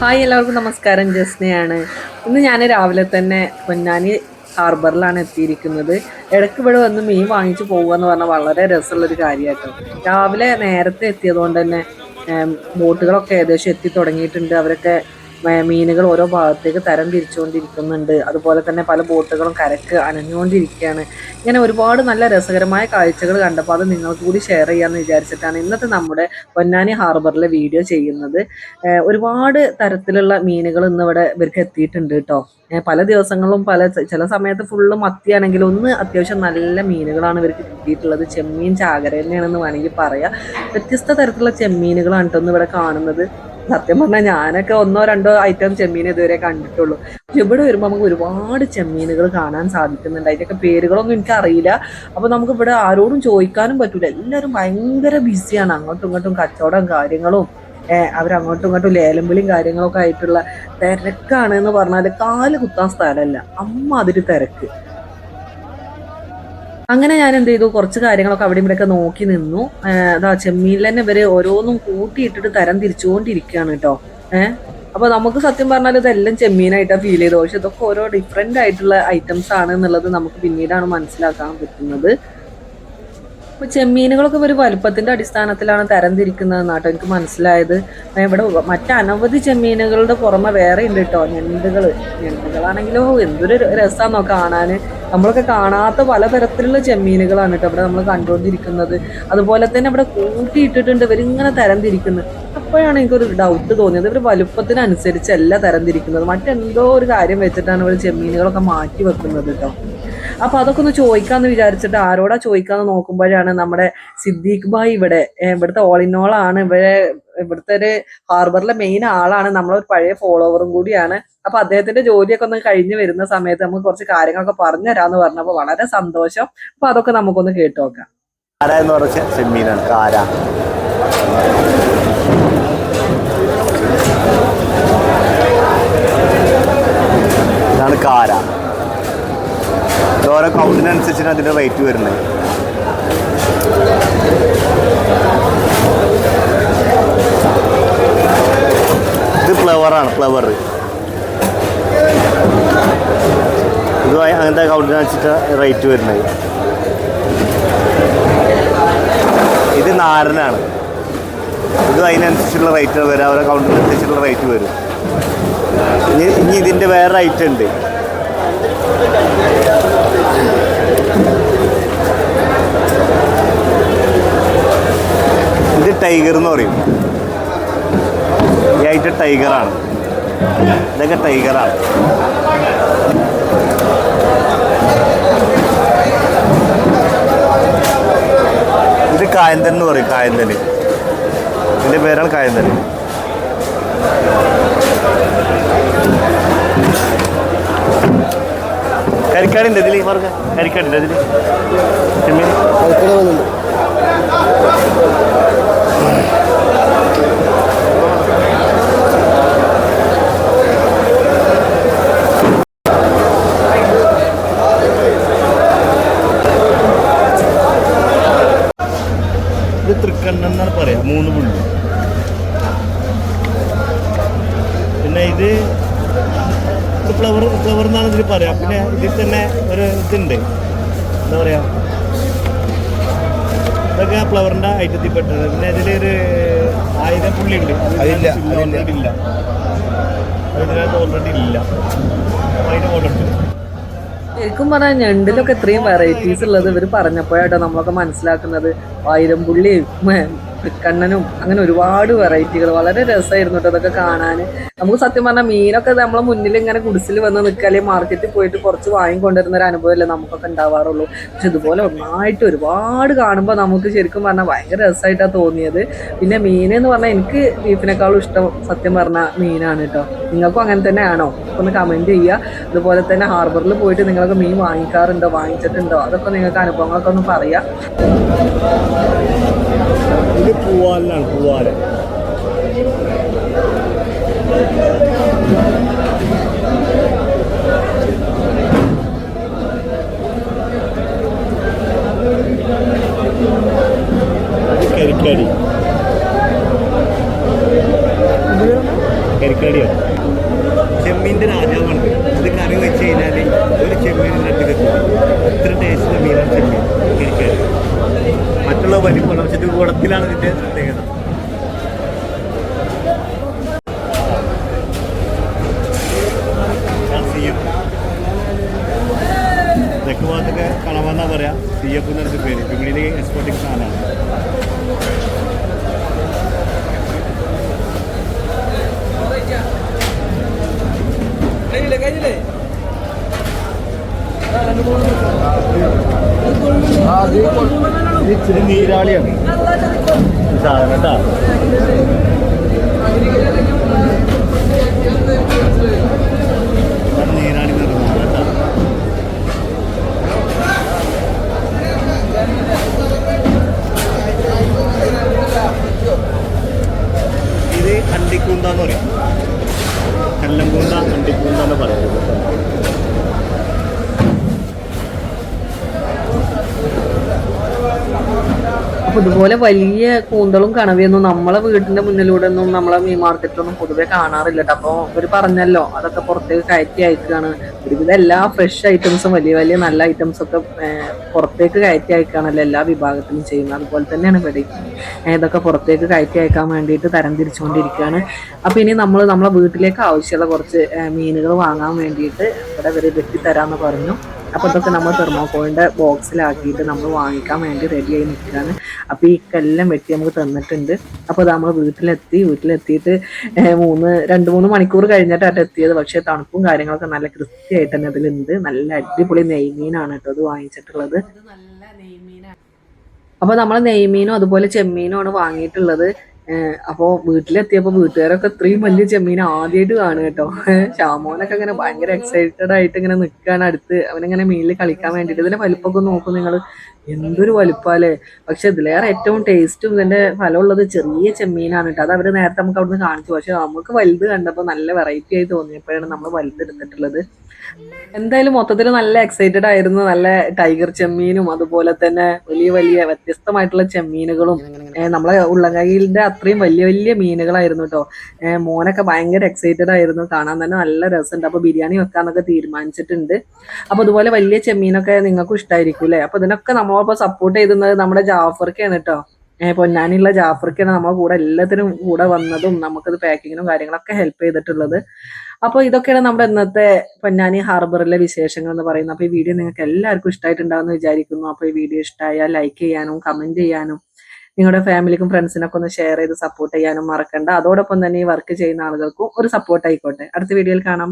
Hi എല്ലാവർക്കും നമസ്കാരം ജസ്നയാണ്. ഇന്ന് ഞാൻ രാവിലെ തന്നെ പൊന്നാനി ഹാർബറിലാണ് എത്തിയിരിക്കുന്നത്. ഇടയ്ക്ക് ഇവിടെ വന്ന് മീൻ വാങ്ങിച്ചു പോകുക എന്ന് പറഞ്ഞാൽ വളരെ രസമുള്ളൊരു കാര്യമായിട്ടോ രാവിലെ നേരത്തെ എത്തിയതുകൊണ്ട് തന്നെ ബോട്ടുകളൊക്കെ ഏകദേശം എത്തി തുടങ്ങിയിട്ടുണ്ട്. അവരൊക്കെ മീനുകൾ ഓരോ ഭാഗത്തേക്ക് തരം തിരിച്ചുകൊണ്ടിരിക്കുന്നുണ്ട്. അതുപോലെ തന്നെ പല ബോട്ടുകളും കരക്ക് അനഞ്ഞുകൊണ്ടിരിക്കുകയാണ്. ഇങ്ങനെ ഒരുപാട് നല്ല രസകരമായ കാഴ്ചകൾ കണ്ടപ്പോൾ അത് നിങ്ങൾക്ക് കൂടി ഷെയർ ചെയ്യാമെന്ന് വിചാരിച്ചിട്ടാണ് ഇന്നത്തെ നമ്മുടെ പൊന്നാനി ഹാർബറിലെ വീഡിയോ ചെയ്യുന്നത്. ഒരുപാട് തരത്തിലുള്ള മീനുകൾ ഇന്ന് ഇവിടെ ഇവർക്ക് എത്തിയിട്ടുണ്ട് കേട്ടോ. പല ദിവസങ്ങളും പല ചില സമയത്ത് ഫുള്ള് മത്തിയാണെങ്കിലും ഒന്ന് അത്യാവശ്യം നല്ല മീനുകളാണ് ഇവർക്ക് കിട്ടിയിട്ടുള്ളത്. ചെമ്മീൻ ചാകര തന്നെയാണെന്ന് വേണമെങ്കിൽ പറയാം. വ്യത്യസ്ത തരത്തിലുള്ള ചെമ്മീനുകളാണ് കേട്ടോ ഇന്ന് ഇവിടെ കാണുന്നത്. സത്യം പറഞ്ഞാൽ ഞാനൊക്കെ ഒന്നോ രണ്ടോ ഐറ്റം ചെമ്മീൻ ഇതുവരെ കണ്ടിട്ടുള്ളൂ. പക്ഷെ ഇവിടെ വരുമ്പോൾ നമുക്ക് ഒരുപാട് ചെമ്മീനുകൾ കാണാൻ സാധിക്കുന്നുണ്ട്. അതിന്റെയൊക്കെ പേരുകളൊന്നും എനിക്ക് അറിയില്ല അപ്പോൾ നമുക്ക് ഇവിടെ ആരോടും ചോദിക്കാനും പറ്റൂല. എല്ലാവരും ഭയങ്കര ബിസിയാണ് അങ്ങോട്ടും ഇങ്ങോട്ടും കച്ചവടം കാര്യങ്ങളും അവരങ്ങോട്ടും ഇങ്ങോട്ടും ലേലം വിളിയും കാര്യങ്ങളൊക്കെ ആയിട്ടുള്ള തിരക്കാണ് എന്ന് പറഞ്ഞാൽ കാൽ കുത്താൻ സ്ഥലമല്ല. അമ്മ അതിര് തിരക്ക്. അങ്ങനെ ഞാൻ എന്ത് ചെയ്തു? കുറച്ച് കാര്യങ്ങളൊക്കെ അവിടെ ഇവിടെയൊക്കെ നോക്കി നിന്നു. അതാ ചെമ്മീനിൽ തന്നെ ഇവർ ഓരോന്നും കൂട്ടിയിട്ടിട്ട് തരം തിരിച്ചുകൊണ്ടിരിക്കുകയാണ് കേട്ടോ. ഏഹ് അപ്പൊ നമുക്ക് സത്യം പറഞ്ഞാൽ ഇതെല്ലാം ചെമ്മീനായിട്ടാണ് ഫീൽ ചെയ്തത്. പക്ഷെ ഇതൊക്കെ ഓരോ ഡിഫറെന്റ് ആയിട്ടുള്ള ഐറ്റംസ് ആണ് എന്നുള്ളത് നമുക്ക് പിന്നീടാണ് മനസ്സിലാക്കാൻ പറ്റുന്നത്. ഇപ്പൊ ചെമ്മീനുകളൊക്കെ ഒരു വലുപ്പത്തിന്റെ അടിസ്ഥാനത്തിലാണ് തരംതിരിക്കുന്നത് എന്നാട്ടോ എനിക്ക് മനസ്സിലായത്. ഇവിടെ മറ്റനവധി ചെമ്മീനുകളുടെ പുറമെ വേറെ ഉണ്ട് കേട്ടോ. ഞണ്ടുകൾ ഞണ്ടുകളാണെങ്കിലോ എന്തൊരു രസമാണോ കാണാന്. നമ്മളൊക്കെ കാണാത്ത പലതരത്തിലുള്ള ചെമ്മീനുകളാണ് കേട്ടോ അവിടെ നമ്മൾ കണ്ടുകൊണ്ടിരിക്കുന്നത്. അതുപോലെ തന്നെ അവിടെ കൂട്ടിയിട്ടിട്ടുണ്ട് ഇവരിങ്ങനെ തരംതിരിക്കുന്നത് അപ്പോഴാണ് എനിക്കൊരു ഡൗട്ട് തോന്നിയത്. ഇവർ വലുപ്പത്തിനനുസരിച്ചല്ല തരംതിരിക്കുന്നത്. മറ്റെന്തോ ഒരു കാര്യം വെച്ചിട്ടാണ് ഇവർ ചെമ്മീനുകളൊക്കെ മാറ്റി വെക്കുന്നത് കേട്ടോ. അപ്പൊ അതൊക്കെ ഒന്ന് ചോദിക്കാന്ന് വിചാരിച്ചിട്ട് ആരോടാ ചോദിക്കാന്ന് നോക്കുമ്പോഴാണ് നമ്മുടെ സിദ്ദീഖ് ഭായ് ഇവിടെ ഇവിടുത്തെ ഓൾ ആണ്. ഇവിടെ ഇവിടുത്തെ ഒരു ഹാർബറിലെ മെയിൻ ആളാണ്. നമ്മളൊരു പഴയ ഫോളോവറും കൂടിയാണ്. അപ്പൊ അദ്ദേഹത്തിന്റെ ജോലിയൊക്കെ ഒന്ന് കഴിഞ്ഞു വരുന്ന സമയത്ത് നമുക്ക് കുറച്ച് കാര്യങ്ങളൊക്കെ പറഞ്ഞു തരാന്ന് പറഞ്ഞപ്പോ വളരെ സന്തോഷം. അപ്പൊ അതൊക്കെ നമുക്കൊന്ന് കേട്ടു നോക്കാം. പറഞ്ഞ ഓരോ കൗണ്ടിനനുസരിച്ചാണ് അതിന്റെ റേറ്റ് വരുന്നത്. ഫ്ലവറാണ് ഫ്ലവർ ഇത് അങ്ങനത്തെ കൗണ്ടിന് വെച്ചിട്ട് റേറ്റ് വരുന്നത്. ഇത് നാരനാണ്. ഇത് അതിനനുസരിച്ചുള്ള റേറ്റ് വരും അവരെ കൗണ്ടിനനുസരിച്ചുള്ള റേറ്റ് വരും. ഇനി ഇനി ഇതിന്റെ വേറെ ഐറ്റം ഉണ്ട്. ഇത് ടൈഗർ എന്ന് പറയും. ഈ ഐറ്റം ടൈഗറാണ് ഇതൊക്കെ ടൈഗറാണ് ഇത് കായന്തൻ എന്ന് പറയും കായന്തൻ ഇതിന്റെ പേരാണ് കായന്തൻ കരിക്കാടിന്റെ ഇതിൽ പറഞ്ഞ കരിക്കാടിന്റെ ഇതിൽ ചെമ്മീൻ ഇത് തൃക്കണ്ണൻ എന്നാണ് പറയാ മൂന്ന് പുള്ളി പിന്നെ ഇത് ഫ്ലവർ ഫ്ലവർ എന്നാണ് ഇതിൽ പറയാം. പിന്നെ ഇതിൽ തന്നെ ഒരു ഇതുണ്ട്. എന്താ പറയുക ഇതൊക്കെ ആ ഫ്ലവറിന്റെ ഐറ്റത്തിൽ പെട്ടത്. പിന്നെ ഇതിലൊരു ആയിരം പുള്ളി ഉണ്ട്. ഓൾറെഡി ഇല്ല. അതിനകത്ത് ഓൾറെഡി ഇല്ല. അതിന് കൊണ്ടിട്ട് ശരിക്കും പറഞ്ഞാൽ ഞണ്ടിലൊക്കെ ഇത്രയും വെറൈറ്റീസ് ഉള്ളത് ഇവർ പറഞ്ഞപ്പോഴാട്ടോ നമ്മളൊക്കെ മനസ്സിലാക്കുന്നത്. ആയിരം പുള്ളിയും കണ്ണനും അങ്ങനെ ഒരുപാട് വെറൈറ്റികൾ വളരെ രസമായിരുന്നു കേട്ടോ അതൊക്കെ കാണാൻ നമുക്ക് സത്യം പറഞ്ഞാൽ മീനൊക്കെ നമ്മളെ മുന്നിൽ ഇങ്ങനെ കുടിസിൽ വന്ന് നിൽക്കുക അല്ലെങ്കിൽ മാർക്കറ്റിൽ പോയിട്ട് കുറച്ച് വാങ്ങിക്കൊണ്ടിരുന്ന ഒരു അനുഭവമല്ലേ നമുക്കൊക്കെ ഉണ്ടാവാറുള്ളൂ. പക്ഷെ ഇതുപോലെ ഒന്നായിട്ട് ഒരുപാട് കാണുമ്പോൾ നമുക്ക് ശരിക്കും പറഞ്ഞാൽ ഭയങ്കര രസമായിട്ടാണ് തോന്നിയത്. പിന്നെ മീൻ എന്ന് പറഞ്ഞാൽ എനിക്ക് ബീഫിനേക്കാളും ഇഷ്ടം സത്യം പറഞ്ഞാൽ മീനാണ് കേട്ടോ. നിങ്ങൾക്കും അങ്ങനെ തന്നെ ആണോ ഒന്ന് കമന്റ് ചെയ്യുക. അതുപോലെ തന്നെ ഹാർബറിൽ പോയിട്ട് നിങ്ങളൊക്കെ മീൻ വാങ്ങിക്കാറുണ്ടോ? വാങ്ങിച്ചിട്ടുണ്ടോ? അതൊക്കെ നിങ്ങൾക്ക് അനുഭവങ്ങളൊക്കെ ഒന്ന് പറയാം. ഇത് പൂവാലാണ് പൂവാൽ. കരിക്കാടി കരിക്കാടി നീരാളിയാണ് ചെമ്മീന്റെ രാജാവാണ്. ഇത് കറി വെച്ച് കഴിഞ്ഞാൽ ഒരു ചെമ്മീൻ രണ്ട് കിട്ടും. ഇത്ര ടേസ്റ്റുള്ള മീനാണ് ചെമ്മീൻ. കരിക്കടി. മറ്റുള്ള വലിപ്പം പക്ഷേ ഇത് കുടത്തിലാണ് ഇതിന്റെ പ്രത്യേകത. ഇത് നീരാളിയാണ്. ഈ സാധനം കേട്ടാ. നീരാളി കേട്ടാ. ഇത് അണ്ടിക്കൂന്ത എന്ന് പറയും. കല്ലംകൂന്ത അണ്ടിക്കൂന്ത പറയുന്നത് ഇതുപോലെ വലിയ കൂന്തളും കണവയൊന്നും നമ്മളെ വീടിന്റെ മുന്നിലൂടെ ഒന്നും നമ്മളെ മീൻ മാർക്കറ്റിലൊന്നും പൊതുവെ കാണാറില്ല. അപ്പൊ അവർ പറഞ്ഞല്ലോ അതൊക്കെ പുറത്തേക്ക് കയറ്റി അയക്കുകയാണ് ഒരുവിധം എല്ലാ ഫ്രഷ് ഐറ്റംസും വലിയ വലിയ നല്ല ഐറ്റംസ് ഒക്കെ പുറത്തേക്ക് കയറ്റി അയക്കുകയാണല്ലോ എല്ലാ വിഭാഗത്തിലും ചെയ്യുന്നത്. അതുപോലെ തന്നെയാണ് ഇവിടെ ഇതൊക്കെ പുറത്തേക്ക് കയറ്റി അയക്കാൻ വേണ്ടിയിട്ട് തരം തിരിച്ചുകൊണ്ടിരിക്കുകയാണ്. അപ്പൊ ഇനി നമ്മൾ നമ്മളെ വീട്ടിലേക്ക് ആവശ്യമുള്ള കുറച്ച് മീനുകൾ വാങ്ങാൻ വേണ്ടിയിട്ട് ഇവിടെ ഇവർ വെട്ടിത്തരാന്ന് പറഞ്ഞു. അപ്പൊ ഇതൊക്കെ നമ്മൾ തെർമോക്കോളിന്റെ ബോക്സിലാക്കിയിട്ട് നമ്മൾ വാങ്ങിക്കാൻ വേണ്ടി റെഡി ആയി നിൽക്കുകയാണ്. അപ്പോൾ ഈ കല്ലെല്ലാം വെട്ടി നമുക്ക് തന്നിട്ടുണ്ട്. അപ്പോൾ അത് നമ്മൾ വീട്ടിലെത്തി. വീട്ടിലെത്തിയിട്ട് മൂന്ന് രണ്ട് മൂന്ന് മണിക്കൂർ കഴിഞ്ഞിട്ടാണ് എത്തിയത്. പക്ഷേ തണുപ്പും കാര്യങ്ങളൊക്കെ നല്ല കൃത്യമായിട്ട് തന്നെ അതിലുണ്ട്. നല്ല അടിപൊളി നെയ്മീനാണ് കേട്ടോ അത് വാങ്ങിച്ചിട്ടുള്ളത്. അപ്പോൾ നമ്മൾ നെയ്മീനും അതുപോലെ ചെമ്മീനും ആണ് വാങ്ങിയിട്ടുള്ളത്. ഏഹ് അപ്പോ വീട്ടിലെത്തിയപ്പോ വീട്ടുകാരൊക്കെ ഇത്രയും വലിയ ചെമ്മീൻ ആദ്യമായിട്ട് കാണുക കേട്ടോ. ഷാമോനൊക്കെ ഇങ്ങനെ ഭയങ്കര എക്സൈറ്റഡ് ആയിട്ട് ഇങ്ങനെ നിൽക്കുകയാണ് അടുത്ത് അവനിങ്ങനെ മീനിൽ കളിക്കാൻ വേണ്ടിയിട്ട്. ഇതിന്റെ വലിപ്പമൊക്കെ നോക്കും നിങ്ങൾ എന്തൊരു വലുപ്പാലേ പക്ഷെ ഇതിലേറെ ഏറ്റവും ടേസ്റ്റും ഇതിന്റെ ഫലമുള്ളത് ചെറിയ ചെമ്മീനാണ് കേട്ടോ. അത് അവർ നേരത്തെ നമുക്ക് അവിടുന്ന് കാണിച്ചു. പക്ഷെ നമുക്ക് വലുത് കണ്ടപ്പോൾ നല്ല വെറൈറ്റി ആയി തോന്നിയപ്പോഴാണ് നമ്മൾ വലുത് എടുത്തിട്ടുള്ളത്. എന്തായാലും മൊത്തത്തിൽ നല്ല എക്സൈറ്റഡ് ആയിരുന്നു. നല്ല ടൈഗർ ചെമ്മീനും അതുപോലെ തന്നെ വലിയ വലിയ വ്യത്യസ്തമായിട്ടുള്ള ചെമ്മീനുകളും. നമ്മളെ ഉള്ളങ്കയിലിന്റെ അത്രയും വലിയ വലിയ മീനുകളായിരുന്നു കേട്ടോ. മോനൊക്കെ ഭയങ്കര എക്സൈറ്റഡ് ആയിരുന്നു. കാണാൻ തന്നെ നല്ല രസമുണ്ട്. അപ്പൊ ബിരിയാണി വെക്കാന്നൊക്കെ തീരുമാനിച്ചിട്ടുണ്ട്. അപ്പൊ അതുപോലെ വലിയ ചെമ്മീനൊക്കെ നിങ്ങൾക്കും ഇഷ്ടമായിരിക്കും അല്ലേ? അപ്പൊ ഇതിനൊക്കെ നമ്മളൊപ്പം സപ്പോർട്ട് ചെയ്തിരുന്നത് നമ്മുടെ ജാഫർക്കാണ് കേട്ടോ. പൊന്നാനിയുള്ള ജാഫർക്കാണ്. നമ്മളെ കൂടെ എല്ലാത്തിനും കൂടെ വന്നതും നമുക്കത് പാക്കിങ്ങിനും കാര്യങ്ങളൊക്കെ ഹെൽപ്പ് ചെയ്തിട്ടുള്ളത്. അപ്പോൾ ഇതൊക്കെയാണ് നമ്മുടെ ഇന്നത്തെ പൊന്നാനി ഹാർബറിലെ വിശേഷങ്ങൾ എന്ന് പറയുന്നത്. അപ്പോൾ ഈ വീഡിയോ നിങ്ങൾക്ക് എല്ലാവർക്കും ഇഷ്ടമായിട്ടുണ്ടാവുമെന്ന് വിചാരിക്കുന്നു. അപ്പോൾ ഈ വീഡിയോ ഇഷ്ടമായാൽ ലൈക്ക് ചെയ്യാനും കമന്റ് ചെയ്യാനും നിങ്ങളുടെ ഫാമിലിക്കും ഫ്രണ്ട്സിനൊക്കെ ഒന്ന് ഷെയർ ചെയ്ത് സപ്പോർട്ട് ചെയ്യാനും മറക്കണ്ട. അതോടൊപ്പം തന്നെ ഈ വർക്ക് ചെയ്യുന്ന ആളുകൾക്കും ഒരു സപ്പോർട്ട് ആയിക്കോട്ടെ. അടുത്ത വീഡിയോയിൽ കാണാം.